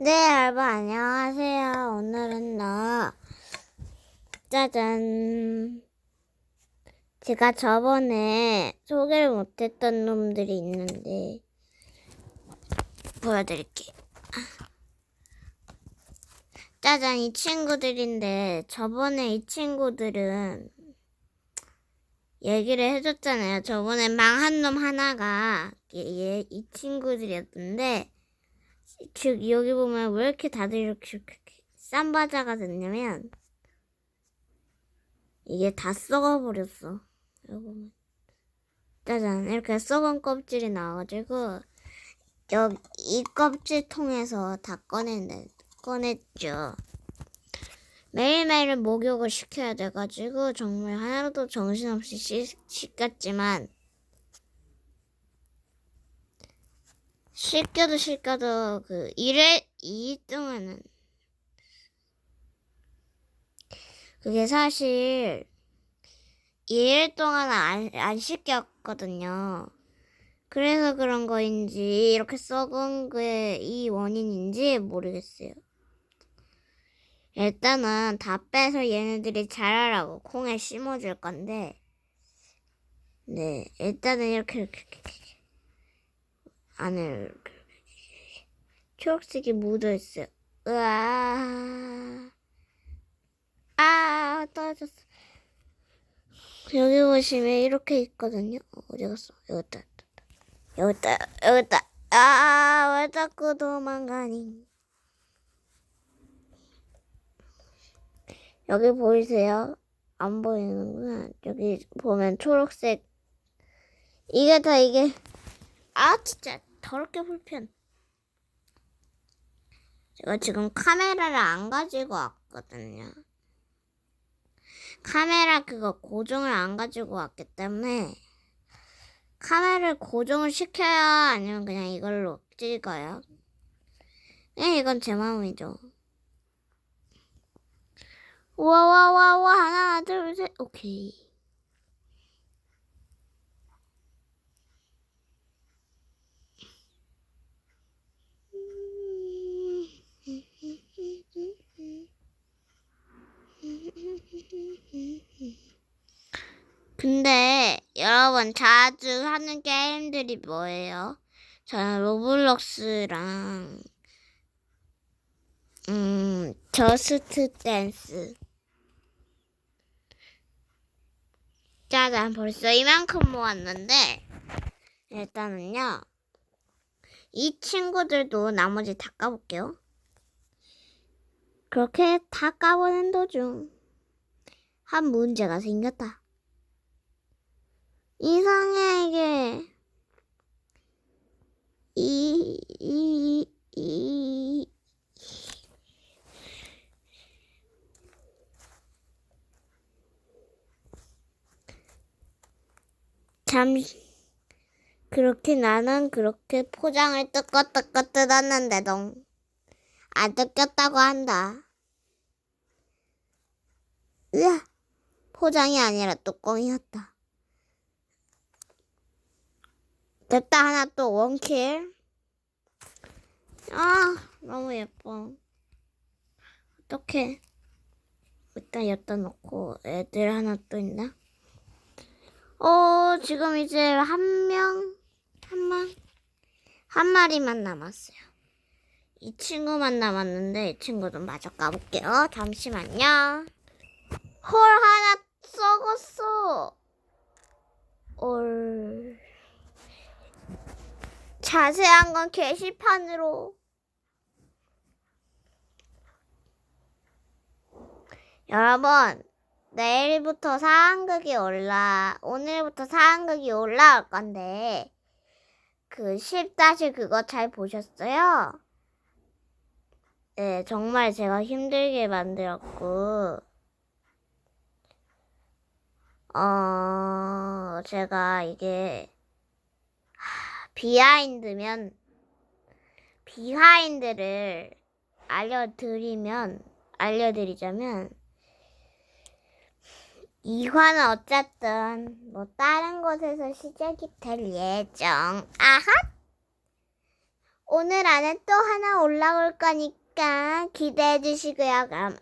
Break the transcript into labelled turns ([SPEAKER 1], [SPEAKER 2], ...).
[SPEAKER 1] 네, 여러분, 안녕하세요. 오늘은 나, 짜잔. 제가 저번에 소개를 못했던 놈들이 있는데, 보여드릴게요. 짜잔, 이 친구들인데, 저번에 이 친구들은 얘기를 해줬잖아요. 저번에 망한 놈 하나가, 얘, 이 친구들이었는데, 즉 여기 보면 왜 이렇게 다들 이렇게, 쌈바자가 됐냐면 이게 다 썩어버렸어. 여기 보면 짜잔 이렇게 썩은 껍질이 나와가지고 여기 이 껍질 통해서 다 꺼냈네 꺼냈죠. 매일매일 목욕을 시켜야 돼가지고 정말 하나도 정신없이 씻, 씻겼지만 씻겨도 씻겨도 그 일일 이 동안은 그게 사실 일일 동안 안, 안 씻겼거든요. 그래서 그런 거인지 이렇게 썩은 게 이 원인인지 모르겠어요. 일단은 다 빼서 얘네들이 자라라고 콩에 심어줄 건데 네 일단은 이렇게 이렇게, 이렇게. 안에 초록색이 묻어 있어요. 으아, 아 떨어졌어. 여기 보시면 이렇게 있거든요. 어, 어디 갔어? 여기 있다. 여기 있다. 여기 있다. 아, 왜 자꾸 도망가니? 여기 보이세요? 안 보이는구나. 여기 보면 초록색. 이게 다 이게. 아, 진짜. 더럽게 불편. 제가 지금 카메라를 안 가지고 왔거든요. 카메라 그거 고정을 안 가지고 왔기 때문에 카메라를 고정을 시켜야 아니면 그냥 이걸로 찍어요. 그냥 이건 제 마음이죠. 와와와와 하나 둘 셋 오케이. 근데 여러분 자주 하는 게임들이 뭐예요? 저는 로블록스랑 음 저스트 댄스 짜잔 벌써 이만큼 모았는데 일단은요 이 친구들도 나머지 다 까볼게요 그렇게 다 까보는 도중 한 문제가 생겼다. 이상해 이게 이, 이, 이, 잠시 그렇게 나는 그렇게 포장을 뜯고 뜯고 뜯었는데도 안 뜯겼다고 한다. 으아! 포장이 아니라 뚜껑이었다. 됐다, 하나 또 원킬. 아, 너무 예뻐. 어떡해. 일단 여기다 놓고 애들 하나 또 있나? 어, 지금 이제 한 명, 한 명, 한 마리만 남았어요. 이 친구만 남았는데 이 친구 좀 마저 까볼게요. 잠시만요. 헐 하나 썩었어. 자세한 건 게시판으로. 여러분, 내일부터 상황극이 올라, 오늘부터 상황극이 올라올 건데, 그 10다시 그거 잘 보셨어요? 네, 정말 제가 힘들게 만들었고, 어, 제가 이게, 하, 비하인드면, 비하인드를 알려드리면, 알려드리자면, 이화는 어쨌든, 뭐, 다른 곳에서 시작이 될 예정. 아하! 오늘 안에 또 하나 올라올 거니까 기대해 주시고요. 그럼